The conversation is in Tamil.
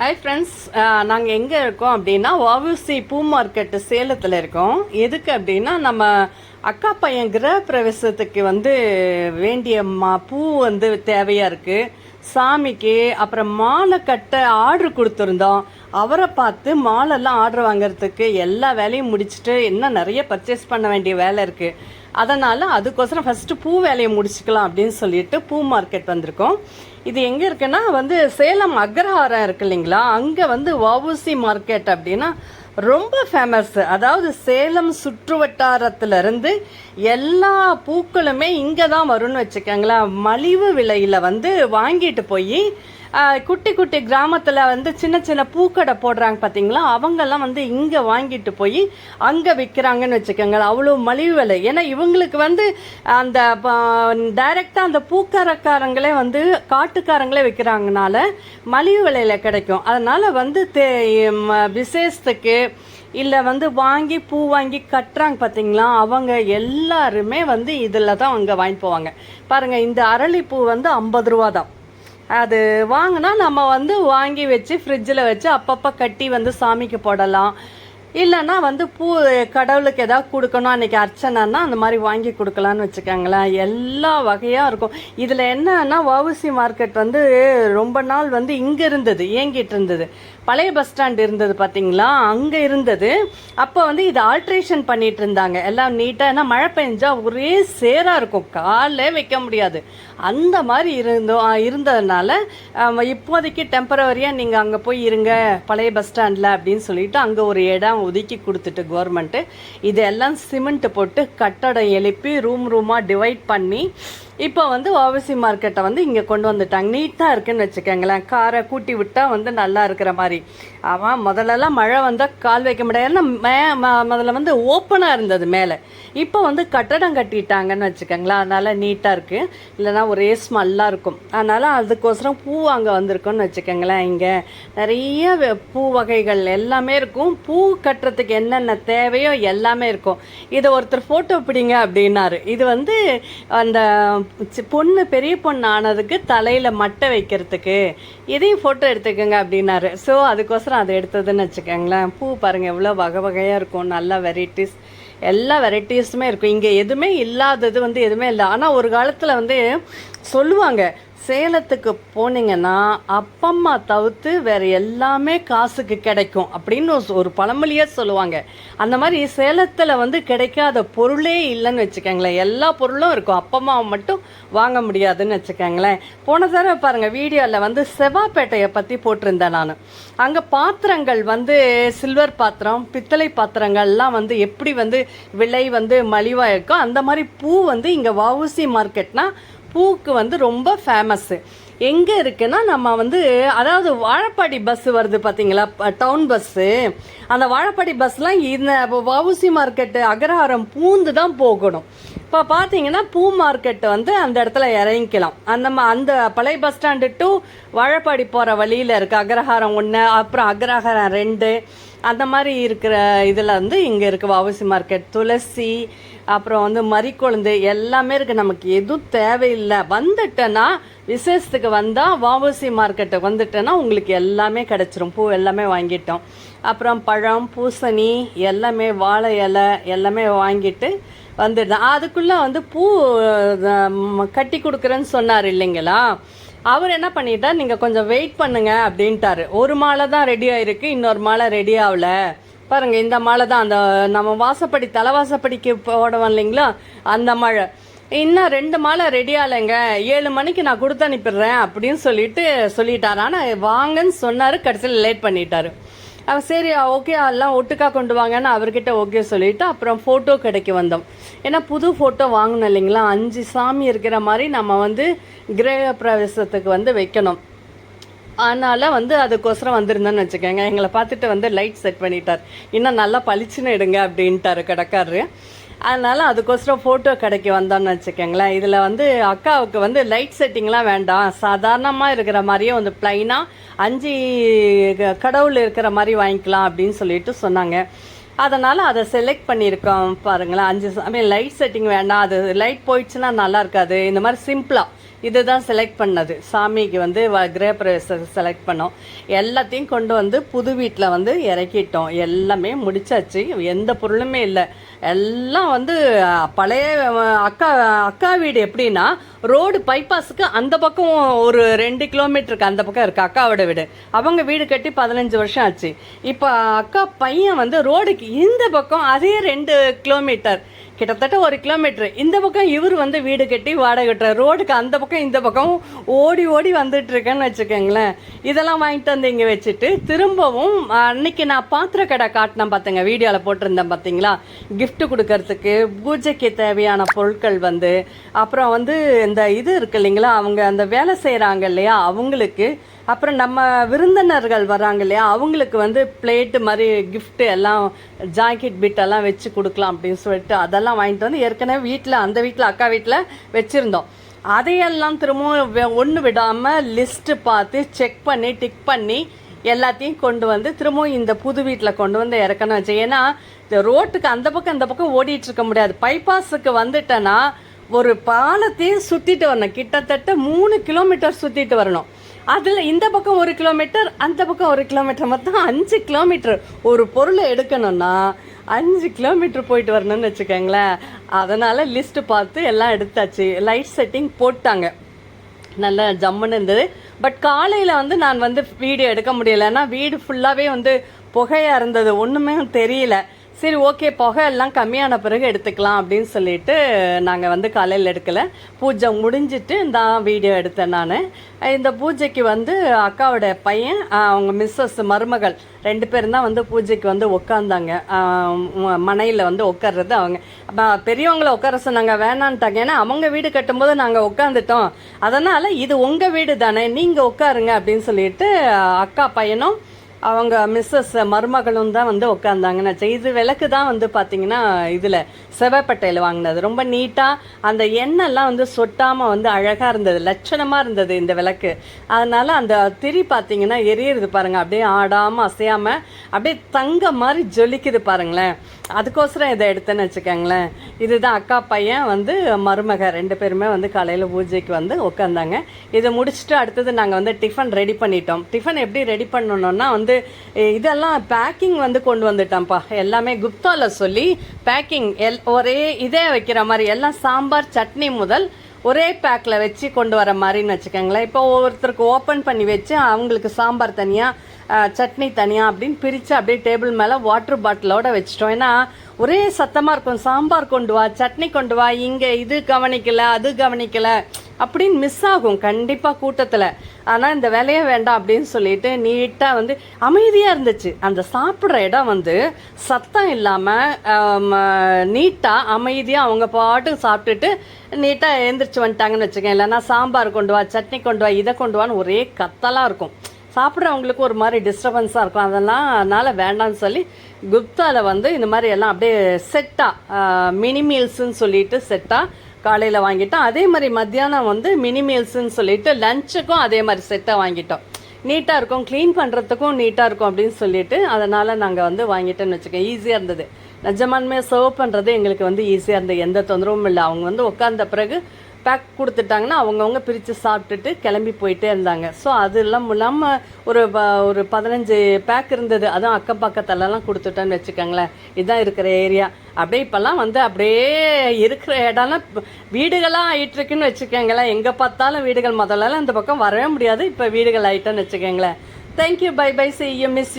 ஹாய் ஃப்ரெண்ட்ஸ் நாங்கள் எங்கே இருக்கோம் அப்படின்னா வவுசி பூ மார்க்கெட்டு சேலத்தில் இருக்கோம். எதுக்கு அப்படின்னா நம்ம அக்கா பையன் கிரக பிரவேசத்துக்கு வந்து வேண்டிய மா பூ வந்து தேவையாக இருக்குது சாமிக்கு அப்புறம் மாலை கட்ட ஆர்டர் கொடுத்துருந்தோம். அவரை பார்த்து மாலெல்லாம் ஆர்டர் வாங்குறதுக்கு எல்லா வேலையும் முடிச்சுட்டு இன்னும் நிறைய பர்ச்சேஸ் பண்ண வேண்டிய வேலை இருக்குது அதனால் அதுக்கோசரம் ஃபஸ்ட்டு பூ வேலையை முடிச்சுக்கலாம் அப்படின்னு சொல்லிட்டு பூ மார்க்கெட் வந்திருக்கோம். இது எங்கே இருக்குன்னா வந்து சேலம் அக்ரஹாரம் இருக்கு இல்லைங்களா? அங்கே வந்து வவுசி மார்க்கெட் அப்படின்னா ரொம்ப ஃபேமஸ் அதாவது சேலம் சுற்று வட்டாரத்திலிருந்து எல்லா பூக்களுமே இங்கே தான் வரும்னு வச்சுக்கோங்களேன். மலிவு விலையில் வந்து வாங்கிட்டு போய் குட்டி குட்டி கிராமத்தில் வந்து சின்ன சின்ன பூக்கடை போடுறாங்க பார்த்தீங்களா அவங்கெல்லாம் வந்து இங்கே வாங்கிட்டு போய் அங்கே விற்கிறாங்கன்னு வச்சுக்கோங்களேன். அவ்வளோ மலிவு விலை. ஏன்னா இவங்களுக்கு வந்து அந்த டைரெக்டாக அந்த பூக்காரக்காரங்களே வந்து காட்டுக்காரங்களே விற்கிறாங்கனால மலிவு விலையில் கிடைக்கும். அதனால் வந்து தே ம- விசேஷத்துக்கு இல்லை வந்து வாங்கி பூ வாங்கி கட்டுறாங்க பார்த்தீங்களா அவங்க எல்லாருமே வந்து இதில் தான் அங்கே வாங்கி போவாங்க. பாருங்கள் இந்த அரளிப்பூ வந்து ஐம்பது ரூபா தான் அது வாங்கினா நம்ம வந்து வாங்கி வச்சு ஃப்ரிட்ஜில் வச்சு அப்பப்போ கட்டி வந்து சாமிக்கு போடலாம். இல்லைன்னா வந்து பூ கடவுளுக்கு ஏதாவது கொடுக்கணும் அன்றைக்கி அர்ச்சனைன்னா அந்த மாதிரி வாங்கி கொடுக்கலான்னு வச்சுக்கோங்களேன். எல்லா வகையாக இருக்கும். இதில் என்னன்னா வவுசி மார்க்கெட் வந்து ரொம்ப நாள் வந்து இங்கே இருந்தது இயங்கிட்டு இருந்தது. பழைய பஸ் ஸ்டாண்ட் இருந்தது பார்த்தீங்களா அங்கே இருந்தது. அப்போ வந்து இது ஆல்ட்ரேஷன் பண்ணிட்டு இருந்தாங்க. எல்லாம் நீட்டாக ஏன்னா மழை பெஞ்சா ஒரே சேராக இருக்கும். காலே வைக்க முடியாது. அந்த மாதிரி இருந்தோம் இருந்ததுனால இப்போதைக்கு டெம்பரவரியாக நீங்கள் அங்கே போய் இருங்க பழைய பஸ் ஸ்டாண்டில் அப்படின்னு சொல்லிட்டு அங்கே ஒரு இடம் ஒதுக்கி கொடுத்துட்டு கவர்மெண்ட்டு இதெல்லாம் சிமெண்ட் போட்டு கட்டடம் எழுப்பி ரூம் ரூமாக டிவைட் பண்ணி இப்போ வந்து ஓவசி மார்க்கெட்டை வந்து இங்கே கொண்டு வந்துட்டாங்க. நீட்டாக இருக்குன்னு வச்சுக்கோங்களேன். காரை கூட்டி விட்டால் வந்து நல்லா இருக்கிற மாதிரி. ஆமாம் முதல்லலாம் மழை வந்தால் கால் வைக்க முடியாதுன்னா மே முதல்ல வந்து ஓப்பனாக இருந்தது மேலே. இப்போ வந்து கட்டடம் கட்டிட்டாங்கன்னு வச்சுக்கோங்களேன். அதனால் நீட்டாக இருக்குது இல்லைன்னா ஒரே ஸ்மெல்லாக இருக்கும். அதனால் அதுக்கோசரம் பூ அங்கே வந்திருக்குன்னு வச்சுக்கோங்களேன். இங்கே நிறைய பூ வகைகள் எல்லாமே இருக்கும். பூ கட்டுறதுக்கு என்னென்ன தேவையோ எல்லாமே இருக்கும். இதை ஒருத்தர் ஃபோட்டோ பிடிங்க அப்படின்னாரு. இது வந்து அந்த பொண்ணு பெரிய பொண்ணு ஆனதுக்கு தலையில் மட்டை வைக்கிறதுக்கு இதையும் ஃபோட்டோ எடுத்துக்கோங்க அப்படின்னாரு. ஸோ அதுக்கோசரம் அதை எடுத்ததுன்னு வச்சுக்கோங்களேன். பூ பாருங்கள் எவ்வளோ வகை வகையாக இருக்கும். நல்லா வெரைட்டிஸ் எல்லா வெரைட்டிஸுமே இருக்கும். இங்கே எதுவுமே இல்லாதது வந்து எதுவுமே இல்லை. ஆனால் ஒரு காலத்தில் வந்து சொல்லுவாங்க சேலத்துக்கு போனீங்கன்னா அப்பம்மா தவிர்த்து வேற எல்லாமே காசுக்கு கிடைக்கும் அப்படின்னு ஒரு- பழமொழியே சொல்லுவாங்க. அந்த மாதிரி சேலத்தில் வந்து கிடைக்காத பொருளே இல்லைன்னு வச்சுக்கோங்களேன். எல்லா பொருளும் இருக்கும். அப்பம்மாவை மட்டும் வாங்க முடியாதுன்னு வச்சுக்கோங்களேன். போன தடவை பாருங்கள் வீடியோவில் வந்து செவ்வாப்பேட்டையை பற்றி போட்டிருந்தேன் நான். அங்கே பாத்திரங்கள் வந்து சில்வர் பாத்திரம் பித்தளை பாத்திரங்கள்லாம் வந்து எப்படி வந்து விலை வந்து மலிவாக இருக்கோ அந்த மாதிரி பூ வந்து இங்கே வவுசி மார்க்கெட்னால் பூக்கு வந்து ரொம்ப ஃபேமஸ்ஸு எங்கே இருக்குன்னா நம்ம வந்து அதாவது வாழப்பாடி பஸ் வருது பார்த்தீங்களா டவுன் பஸ்ஸு அந்த வாழப்பாடி பஸ்லாம் இந்த வவுசி மார்க்கெட்டு அகரஹாரம் பூந்து தான் போகணும். இப்போ பார்த்தீங்கன்னா பூ மார்க்கெட் வந்து அந்த இடத்துல இறங்கிக்கலாம். அந்த ம- அந்த பழைய பஸ் ஸ்டாண்டு டு வாழப்பாடி போகிற வழியில் இருக்குது அக்ரஹாரம் ஒன்று அப்புறம் அக்ரஹாரம் ரெண்டு அந்த மாதிரி இருக்கிற இதில் வந்து இங்கே இருக்குது வவுசி மார்க்கெட் துளசி அப்புறம் வந்து மறிக்கொழுந்து எல்லாமே இருக்குது நமக்கு எதுவும் தேவையில்லை. வந்துட்டேன்னா விசேஷத்துக்கு வந்தால் வாவசி மார்க்கெட்டுக்கு வந்துட்டேன்னா உங்களுக்கு எல்லாமே கிடச்சிரும். பூ எல்லாமே வாங்கிட்டோம். அப்புறம் பழம் பூசணி எல்லாமே வாழை இலை எல்லாமே வாங்கிட்டு வந்துடுதான் அதுக்குள்ளே வந்து பூ கட்டி கொடுக்குறேன்னு சொன்னார் இல்லைங்களா? அவர் என்ன பண்ணிட்டார்? நீங்கள் கொஞ்சம் வெயிட் பண்ணுங்க அப்படின்ட்டாரு. ஒரு மாலை தான் ரெடி ஆயிருக்கு இன்னொரு மாலை ரெடி ஆகல. பாருங்க இந்த மாலை தான் அந்த நம்ம வாசப்படி தலைவாசப்படிக்கு போடுவோம் இல்லைங்களா? அந்த மழை. இன்னும் ரெண்டு மாலை ரெடி ஆகலைங்க. ஏழு மணிக்கு நான் கொடுத்து அனுப்பிடுறேன் அப்படின்னு சொல்லிட்டு சொல்லிட்டாரு. ஆனால் வாங்கன்னு சொன்னார் கடைசியில் லேட் பண்ணிட்டாரு. சரி ஓகே எல்லாம் ஒட்டுக்கா கொண்டு வாங்கன்னு அவர்கிட்ட ஓகே சொல்லிட்டு அப்புறம் ஃபோட்டோ கிடைக்க வந்தோம். ஏன்னா புது ஃபோட்டோ வாங்கணும் இல்லைங்களா? அஞ்சு சாமி இருக்கிற மாதிரி நம்ம வந்து கிரக பிரவேசத்துக்கு வந்து வைக்கணும். அதனால் வந்து அதுக்கோசரம் வந்திருந்தேன்னு வச்சுக்கோங்க. எங்களை பார்த்துட்டு வந்து லைட் செட் பண்ணிட்டார். இன்னும் நல்லா பளிச்சுன்னு எடுங்க அப்படின்ட்டாரு கடைக்காரரு. அதனால் அதுக்கோசரம் ஃபோட்டோ கடைக்கு வந்தோம்னு வச்சுக்கோங்களேன். இதில் வந்து அக்காவுக்கு வந்து லைட் செட்டிங்லாம் வேண்டாம். சாதாரணமாக இருக்கிற மாதிரியே வந்து ப்ளைனாக அஞ்சு க- கடவுள் இருக்கிற மாதிரி வாங்கிக்கலாம் அப்படின்னு சொல்லிட்டு சொன்னாங்க. அதனால் அதை செலக்ட் பண்ணியிருக்கோம் பாருங்களேன். அஞ்சு ஐ மீன் லைட் செட்டிங் வேண்டாம். அது லைட் போயிடுச்சுன்னா நல்லா இருக்காது. இந்த மாதிரி சிம்பிளாக இதுதான் செலக்ட் பண்ணது. சாமிக்கு வந்து வ- கிரகப்பிரவேசத்தை செலக்ட் பண்ணோம். எல்லாத்தையும் கொண்டு வந்து புது வீட்டில் வந்து இறக்கிட்டோம். எல்லாமே முடிச்சாச்சு. எந்த பொருளுமே இல்லை. எல்லாம் வந்து பழைய அக்கா அக்கா வீடு எப்படின்னா ரோடு பைபாஸுக்கு அந்த பக்கம் ஒரு ரெண்டு கிலோமீட்டருக்கு அந்த பக்கம் இருக்குது அக்காவோட வீடு. அவங்க வீடு கட்டி பதினஞ்சு வருஷம் ஆச்சு. இப்போ அக்கா பையன் வந்து ரோடுக்கு இந்த பக்கம் அதே ரெண்டு கிலோமீட்டர் கிட்டத்தட்ட ஒரு கிலோமீட்ரு இந்த பக்கம் இவர் வந்து வீடு கட்டி வாடகை கட்டுற ரோடுக்கு அந்த பக்கம் இந்த பக்கம் ஓடி ஓடி வந்துட்டுருக்கேன்னு வச்சுக்கோங்களேன். இதெல்லாம் வாங்கிட்டு வந்து இங்கே வச்சுட்டு திரும்பவும் அன்னைக்கு நான் பாத்திர கடை காட்டினேன் பார்த்துங்க வீடியோவில் போட்டிருந்தேன் பார்த்தீங்களா கிஃப்ட் கொடுக்கறதுக்கு பூஜைக்கு தேவையான பொருட்கள் வந்து அப்புறம் வந்து இந்த இது இருக்கு இல்லைங்களா அவங்க அந்த வேலை செய்கிறாங்க இல்லையா அவங்களுக்கு அப்புறம் நம்ம விருந்தினர்கள் வராங்க இல்லையா அவங்களுக்கு வந்து பிளேட்டு மாதிரி கிஃப்ட்டு எல்லாம் ஜாக்கெட் பிட் எல்லாம் வச்சு கொடுக்கலாம் அப்படின்னு சொல்லிட்டு அதெல்லாம் வாங்கிட்டு வந்து ஏற்கனவே வீட்டில் அந்த வீட்டில் அக்கா வீட்டில் வச்சுருந்தோம். அதையெல்லாம் திரும்பவும் ஒன்று விடாமல் லிஸ்ட்டு பார்த்து செக் பண்ணி டிக் பண்ணி எல்லாத்தையும் கொண்டு வந்து திரும்பவும் இந்த புது வீட்டில் கொண்டு வந்து இறக்கணும் வச்சு. ஏன்னா இந்த ரோட்டுக்கு அந்த பக்கம் இந்த பக்கம் ஓடிட்டு இருக்க முடியாது. பைபாஸுக்கு வந்துட்டேன்னா ஒரு பாலத்தையும் சுற்றிட்டு வரணும். கிட்டத்தட்ட மூணு கிலோமீட்டர் சுற்றிட்டு வரணும். அதில் இந்த பக்கம் ஒரு கிலோமீட்டர் அந்த பக்கம் ஒரு கிலோமீட்டர் மொத்தம் அஞ்சு கிலோமீட்டர் ஒரு பொருளை எடுக்கணும்னா அஞ்சு கிலோமீட்டர் போயிட்டு வரணும்னு வச்சுக்கோங்களேன். அதனால் லிஸ்ட்டு பார்த்து எல்லாம் எடுத்தாச்சு. லைட் செட்டிங் போட்டாங்க. நல்ல ஜம்முன்னு இருந்தது. பட் காலையில் வந்து நான் வந்து வீடியோ எடுக்க முடியல ஏன்னா வீடு ஃபுல்லாகவே வந்து புகையாக இருந்தது. ஒன்றுமே தெரியல. சரி ஓகே புகை எல்லாம் கம்மியான பிறகு எடுத்துக்கலாம் அப்படின்னு சொல்லிட்டு நாங்கள் வந்து காலையில் எடுக்கலை. பூஜை முடிஞ்சிட்டு தான் வீடியோ எடுத்தேன் நான். இந்த பூஜைக்கு வந்து அக்காவோட பையன் அவங்க மிஸ்ஸஸ் மருமகள் ரெண்டு பேரும் தான் வந்து பூஜைக்கு வந்து உட்காந்தாங்க மனையில் வந்து உட்கார்றது அவங்க. பெரியவங்களை பெரியவங்கள உட்கார சொன்னாங்க வேணான்ட்டாங்க. ஏன்னா அவங்க வீடு கட்டும்போது நாங்கள் உட்காந்துட்டோம் அதனால் இது உங்கள் வீடு தானே நீங்கள் உட்காருங்க அப்படின்னு சொல்லிட்டு அக்கா பையனும் அவங்க மிஸ்ஸஸ் மருமகளும் தான் வந்து உட்காந்தாங்கன்னு வச்சேன் இது விளக்கு தான் வந்து பார்த்தீங்கன்னா இதில் செவப்பட்டையில் வாங்கினது. ரொம்ப நீட்டாக அந்த எண்ணெய்லாம் வந்து சொட்டாமல் வந்து அழகாக இருந்தது. லட்சணமாக இருந்தது இந்த விளக்கு. அதனால் அந்த திரி பார்த்தீங்கன்னா எரியிறது பாருங்கள் அப்படியே ஆடாமல் அசையாமல் அப்படியே தங்க மாதிரி ஜொலிக்குது பாருங்களேன். அதுக்கோசரம் இதை எடுத்தேன்னு வச்சுக்கோங்களேன். இதுதான் அக்கா பையன் வந்து மருமக. ரெண்டு பேருமே வந்து காலையில் பூஜைக்கு வந்து உட்காந்தாங்க இதை முடிச்சுட்டு அடுத்தது நாங்கள் வந்து டிஃபன் ரெடி பண்ணிட்டோம். டிஃபன் எப்படி ரெடி பண்ணணுன்னா வந்து வந்து இதெல்லாம் பேக்கிங் வந்து கொண்டு வந்துட்டான்ப்பா. எல்லாமே குப்தாவில் சொல்லி பேக்கிங் எல் ஒரே இதே வைக்கிற மாதிரி எல்லாம் சாம்பார் சட்னி முதல் ஒரே பேக்கில் வச்சு கொண்டு வர மாதிரின்னு வச்சுக்கோங்களேன். இப்போ ஒவ்வொருத்தருக்கு ஓப்பன் பண்ணி வச்சு அவங்களுக்கு சாம்பார் தனியாக சட்னி தனியாக அப்படின்னு பிரித்து அப்படியே டேபிள் மேலே வாட்டர் பாட்டிலோட வச்சிட்டோம். ஏன்னா ஒரே சத்தமாக இருக்கும் சாம்பார் கொண்டு வா சட்னி கொண்டு வா இங்கே இது கவனிக்கலை அது கவனிக்கலை அப்படின்னு மிஸ் ஆகும் கண்டிப்பாக கூட்டத்தில். ஆனால் இந்த வேலையே வேண்டாம் அப்படின்னு சொல்லிட்டு நீட்டாக வந்து அமைதியாக இருந்துச்சு. அந்த சாப்பிட்ற இடம் வந்து சத்தம் இல்லாமல் நீட்டாக அமைதியாக அவங்க பாட்டு சாப்பிட்டுட்டு நீட்டாக எழுந்திரிச்சு வந்துட்டாங்கன்னு வச்சுக்கேன் இல்லைன்னா சாம்பார் கொண்டு வா சட்னி கொண்டு வா இதை கொண்டு வான்னு ஒரே கத்தலாக இருக்கும். சாப்பிட்றவங்களுக்கு ஒரு மாதிரி டிஸ்டர்பன்ஸாக இருக்கும். அதெல்லாம் அதனால் வேண்டாம்னு சொல்லி குப்தாவில் வந்து இந்த மாதிரி எல்லாம் அப்படியே செட்டாக மினி மீல்ஸுன்னு சொல்லிட்டு செட்டாக காலையில் வாங்கிட்டோம். அதே மாதிரி மத்தியானம் வந்து மினி மீல்ஸுன்னு சொல்லிட்டு லஞ்சுக்கும் அதே மாதிரி செட்டாக வாங்கிட்டோம். நீட்டாக இருக்கும். க்ளீன் பண்ணுறதுக்கும் நீட்டாக இருக்கும் அப்படின்னு சொல்லிட்டு அதனால் நாங்கள் வந்து வாங்கிட்டோன்னு வச்சுக்கோங்க. ஈஸியாக இருந்தது. நிஜமானுமே சர்வ் பண்ணுறது எங்களுக்கு வந்து ஈஸியாக இருந்தது. எந்த தொந்தரவும் இல்லை. அவங்க வந்து உட்காந்த பிறகு பேக் கொடுத்துட்டாங்கன்னா அவங்கவுங்க பிரித்து சாப்பிட்டுட்டு கிளம்பி போயிட்டே இருந்தாங்க. ஸோ அது எல்லாம் இல்லாமல் ஒரு ப- ஒரு பதினஞ்சு பேக் இருந்தது. அதுவும் அக்கம் பக்கத்துலலாம் கொடுத்துட்டோன்னு வச்சுக்கோங்களேன். இதுதான் இருக்கிற ஏரியா அப்படியே இப்போல்லாம் வந்து அப்படியே இருக்கிற இடம்லாம் வீடுகளாக ஆயிட்டுருக்குன்னு வச்சுக்கோங்களேன். எங்கே பார்த்தாலும் வீடுகள் முதல்லலாம் இந்த பக்கம் வரவே முடியாது. இப்போ வீடுகள் ஆகிட்டோன்னு வச்சுக்கோங்களேன். Thank you bye bye see you miss